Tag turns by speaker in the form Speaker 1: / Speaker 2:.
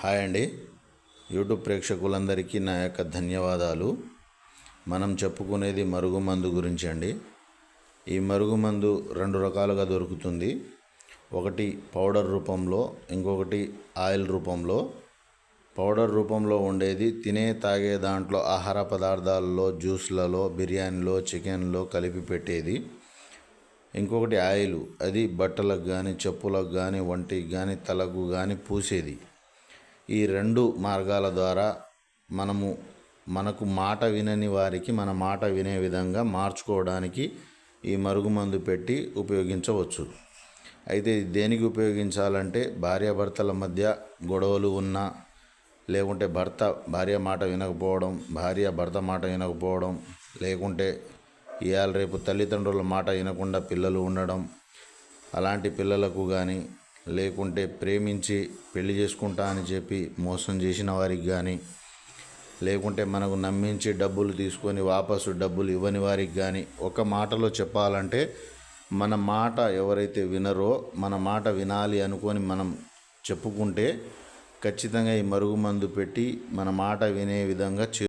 Speaker 1: Hi అండి. YouTube ప్రేక్షకులందరికీ నా యొక్క ధన్యవాదాలు. మనం చెప్పుకునేది మరుగుమందు గురించి అండి. ఈ మరుగుమందు రెండు రకాలుగా దొరుకుతుంది. ఒకటి పౌడర్ రూపంలో ఇంకొకటి ఆయిల్ రూపంలో. పౌడర్ రూపంలో ఉండేది తినే తాగే దాంట్లో ఆహార పదార్థాలలో జ్యూస్లలో బిర్యానీలో చికెన్లో కలిపి పెట్టేది. ఇంకొకటి ఆయిల్ అది బట్టలకు కానీ చెప్పులకు కానీ ఒంటికి కానీ తలకు కానీ పూసేది. ఈ రెండు మార్గాల ద్వారా మనము మనకు మాట వినని వారికి మన మాట వినే విధంగా మార్చుకోవడానికి ఈ మరుగుమందు పెట్టి ఉపయోగించవచ్చు. అయితే దేనికి ఉపయోగించాలంటే భార్యాభర్తల మధ్య గొడవలు ఉన్నా లేకుంటే భర్త భార్య మాట వినకపోవడం భార్య భర్త మాట వినకపోవడం లేకుంటే ఇవాళ రేపు తల్లిదండ్రుల మాట వినకుండా పిల్లలు ఉండడం అలాంటి పిల్లలకు కానీ లేకుంటే ప్రేమించి పెళ్ళి చేసుకుంటా అని చెప్పి మోసం చేసిన వారికి కానీ లేకుంటే మనకు నమ్మించి డబ్బులు తీసుకొని వాపసు డబ్బులు ఇవ్వని వారికి కానీ ఒక మాటలో చెప్పాలంటే మన మాట ఎవరైతే వినరో మన మాట వినాలి అనుకొని మనం చెప్పుకుంటే ఖచ్చితంగా ఈ మరుగుమందు పెట్టి మన మాట వినే విధంగా చే